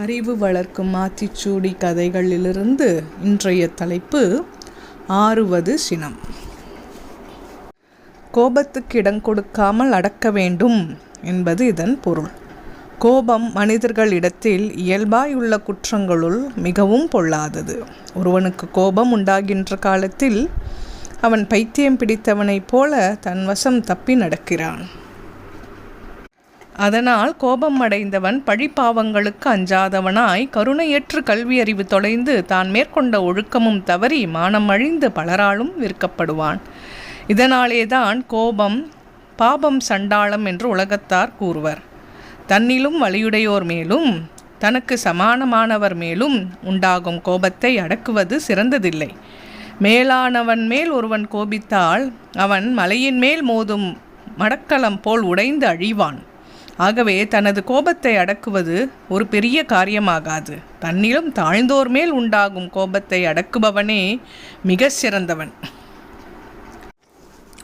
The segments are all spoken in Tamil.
அறிவு வளர்க்கும் ஆத்திச்சூடி கதைகளிலிருந்து இன்றைய தலைப்பு ஆறுவது சினம். கோபத்துக்கு இடம் கொடுக்காமல் அடக்க வேண்டும் என்பது இதன் பொருள். கோபம் மனிதர்களிடத்தில் இயல்பாயுள்ள குற்றங்களுள் மிகவும் பொல்லாதது. ஒருவனுக்கு கோபம் உண்டாகின்ற காலத்தில் அவன் பைத்தியம் பிடித்தவனைப் போல தன் வசம் தப்பி நடக்கிறான். அதனால் கோபம் அடைந்தவன் பழிப்பாவங்களுக்கு அஞ்சாதவனாய் கருணையற்று கல்வியறிவு தொலைந்து தான் மேற்கொண்ட ஒழுக்கமும் தவறி மானம் அழிந்து பலராலும் விற்கப்படுவான். இதனாலேதான் கோபம் பாபம் சண்டாளம் என்று உலகத்தார் கூறுவர். தன்னிலும் வலியுடையோர் மேலும் தனக்கு சமானமானவர் மேலும் உண்டாகும் கோபத்தை அடக்குவது சிறந்ததில்லை. மேலானவன் மேல் ஒருவன் கோபித்தால் அவன் மலையின் மேல் மோதும் மடக்கலம் போல் உடைந்து அழிவான். ஆகவே தனது கோபத்தை அடக்குவது ஒரு பெரிய காரியமாகாது. தன்னிலும் தாழ்ந்தோர் மேல் உண்டாகும் கோபத்தை அடக்குபவனே மிக சிறந்தவன்.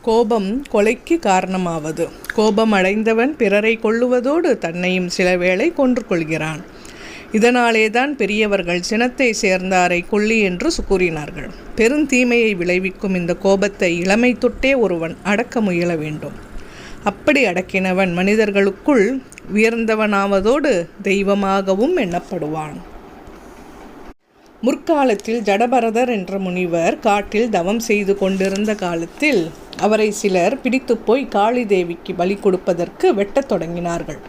கோபம் கொலைக்கு காரணமாவது. கோபம் அடைந்தவன் பிறரை கொள்ளுவதோடு தன்னையும் சில வேளை கொன்று கொள்கிறான். இதனாலேதான் பெரியவர்கள் சினத்தை சேர்ந்தாரை கொல்லி என்று கூறினார்கள். பெருந்தீமையை விளைவிக்கும் இந்த கோபத்தை இளமை தொட்டே ஒருவன் அடக்க முயல வேண்டும். அப்படி அடக்கினவன் மனிதர்களுக்குள் உயர்ந்தவனாவதோடு தெய்வமாகவும் எண்ணப்படுவான். முற்காலத்தில் ஜடபரதர் என்ற முனிவர் காட்டில் தவம் செய்து கொண்டிருந்த காலத்தில் அவரை சிலர் பிடித்து போய் காளி தேவிக்கு பலி கொடுப்பதற்கு வெட்டத் தொடங்கினார்கள்.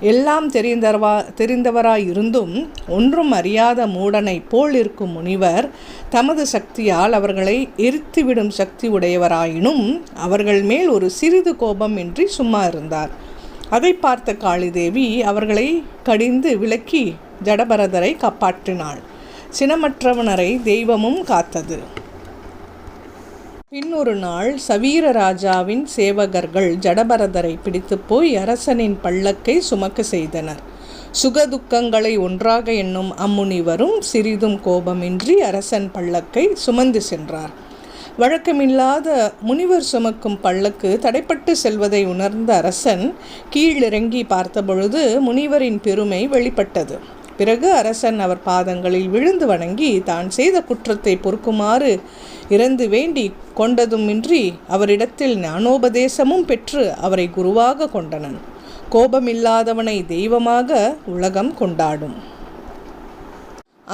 எல்லாம் தெரிந்தவா தெரிந்தவராயிருந்தும் ஒன்றும் அறியாத மூடனைப் போல் இருக்கும் முனிவர் தமது சக்தியால் அவர்களை எரித்துவிடும் சக்தி உடையவராயினும் அவர்கள் மேல் ஒரு சிறிது கோபம் இன்றி சும்மா இருந்தார். அதை பார்த்த காளிதேவி அவர்களை கடிந்து விலக்கி ஜடபரதரை காப்பாற்றினாள். சினமற்றவனரை தெய்வமும் காத்தது. பின்னொரு நாள் சவீர ராஜாவின் சேவகர்கள் ஜடபரதரை பிடித்து போய் அரசனின் பல்லக்கை சுமக்க செய்தனர். சுகதுக்கங்களை ஒன்றாக எண்ணும் அம்முனிவரும் சிறிதும் கோபமின்றி அரசன் பல்லக்கை சுமந்து சென்றார். வழக்கமில்லாத முனிவர் சுமக்கும் பல்லக்கு தடைப்பட்டு செல்வதை உணர்ந்த அரசன் கீழிறங்கி பார்த்தபொழுது முனிவரின் பெருமை வெளிப்பட்டது. பிறகு அரசன் அவர் பாதங்களில் விழுந்து வணங்கி தான் செய்த குற்றத்தை பொறுக்குமாறு இறந்து வேண்டி கொண்டதுமின்றி அவரிடத்தில் ஞானோபதேசமும் பெற்று அவரை குருவாக கொண்டனன். கோபமில்லாதவனை தெய்வமாக உலகம் கொண்டாடும்.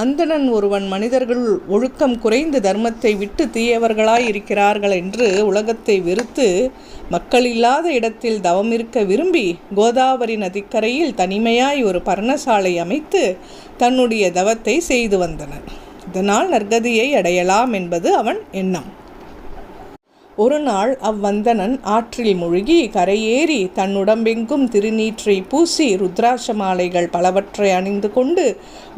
அந்தணன் ஒருவன் மனிதர்கள் ஒழுக்கம் குறைந்து தர்மத்தை விட்டு தீயவர்களாய் இருக்கிறார்கள் என்று உலகத்தை வெறுத்து மக்கள் இல்லாத இடத்தில் தவம் இருக்க விரும்பி கோதாவரி நதிக்கரையில் தனிமையாய் ஒரு பர்ணசாலை அமைத்து தன்னுடைய தவத்தை செய்து வந்தனர். இதனால் நற்கதியை அடையலாம் என்பது அவன் எண்ணம். ஒரு நாள் அவ்வந்தனன் ஆற்றில் மூழ்கி கரையேறி தன்னுடம்பெங்கும் திருநீற்றை பூசி ருத்ராட்ச மாலைகள் பலவற்றை அணிந்து கொண்டு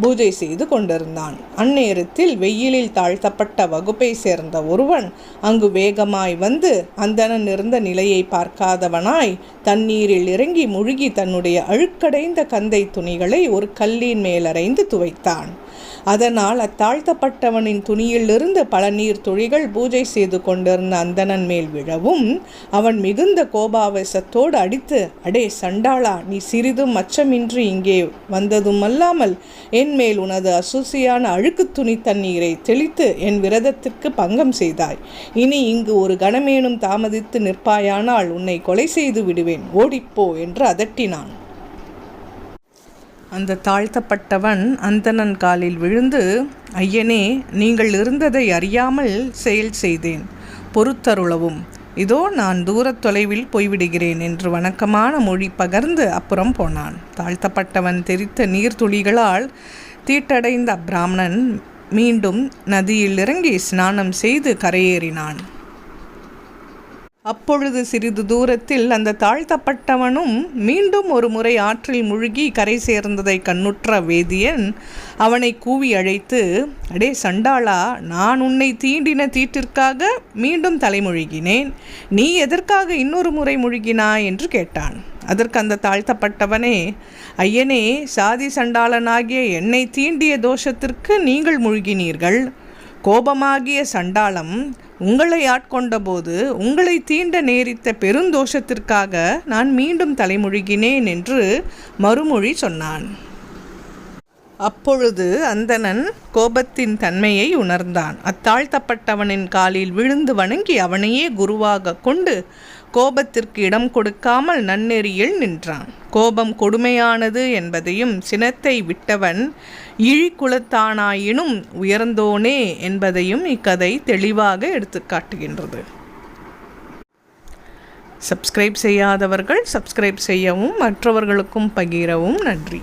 பூஜை செய்து கொண்டிருந்தான். அந்நேரத்தில் வெயிலில் தாழ்த்தப்பட்ட வகுப்பை சேர்ந்த ஒருவன் அங்கு வேகமாய் வந்து அந்தணன் இருந்த நிலையை பார்க்காதவனாய் தண்ணீரில் இறங்கி முழுகி தன்னுடைய அழுக்கடைந்த கந்தை துணிகளை ஒரு கல்லின் மேலறைந்து துவைத்தான். அதனால் அத்தாழ்த்தப்பட்டவனின் துணியிலிருந்து பல நீர் துளிகள் பூஜை செய்து கொண்டிருந்த அந்தணன் மேல் விழவும் அவன் மிகுந்த கோபாவேசத்தோடு அடித்து அடே சண்டாளா நீ சிறிதும் அச்சமின்றி இங்கே வந்ததும் அல்லாமல் என் மேல் உனது அசூசியான அழுக்கு துணி தண்ணீரை தெளித்து என் விரதத்திற்கு பங்கம் செய்தாய். இனி இங்கு ஒரு கணமேனும் தாமதித்து நிற்பாயானால் உன்னை கொலை செய்து விடுவேன். ஓடிப்போ என்று அதட்டினான். அந்த தாழ்த்தப்பட்டவன் அந்தணன் காலில் விழுந்து ஐயனே நீங்கள் இருந்ததை அறியாமல் செயல் செய்தேன். பொறுத்தருளவும். இதோ நான் தூரத் தொலைவில் போய்விடுகிறேன் என்று வணக்கமான மொழி பகர்ந்து அப்புறம் போனான். தாழ்த்தப்பட்டவன் தெரித்த நீர்த்துளிகளால் தீட்டடைந்த அப்பிராமணன் மீண்டும் நதியில் இறங்கி ஸ்நானம் செய்து கரையேறினான். அப்பொழுது சிறிது தூரத்தில் அந்த தாழ்த்தப்பட்டவனும் மீண்டும் ஒரு முறை ஆற்றில் முழுகி கரை சேர்ந்ததை கண்ணுற்ற வேதியன் அவனை கூவி அழைத்து அடே சண்டாளா நான் உன்னை தீண்டின தீட்டிற்காக மீண்டும் தலைமுழுகினேன். நீ எதற்காக இன்னொரு முறை முழுகினாய்? என்று கேட்டான். அதற்கு அந்த தாழ்த்தப்பட்டவனே ஐயனே சாதி சண்டாளனாகிய என்னை தீண்டிய தோஷத்திற்கு நீங்கள் முழுகினீர்கள். கோபமாகிய சண்டாளம் உங்களை ஆட்கொண்டபோது உங்களை தீண்ட நேரித்த பெருந்தோஷத்திற்காக நான் மீண்டும் தலைமுழுகினேன் என்று மறுமொழி சொன்னான். அப்பொழுது அந்தணன் கோபத்தின் தன்மையை உணர்ந்தான். அத்தாழ்த்தப்பட்டவனின் காலில் விழுந்து வணங்கி அவனையே குருவாக கொண்டு கோபத்திற்கு இடம் கொடுக்காமல் நன்னெறியில் நின்றான். கோபம் கொடுமையானது என்பதையும் சினத்தை விட்டவன் இழிக்குலத்தானாயினும் உயர்ந்தோனே என்பதையும் இக்கதை தெளிவாக எடுத்துக்காட்டுகின்றது சப்ஸ்கிரைப் செய்யாதவர்கள் சப்ஸ்கிரைப் செய்யவும் மற்றவர்களுக்கும் பகிரவும் நன்றி.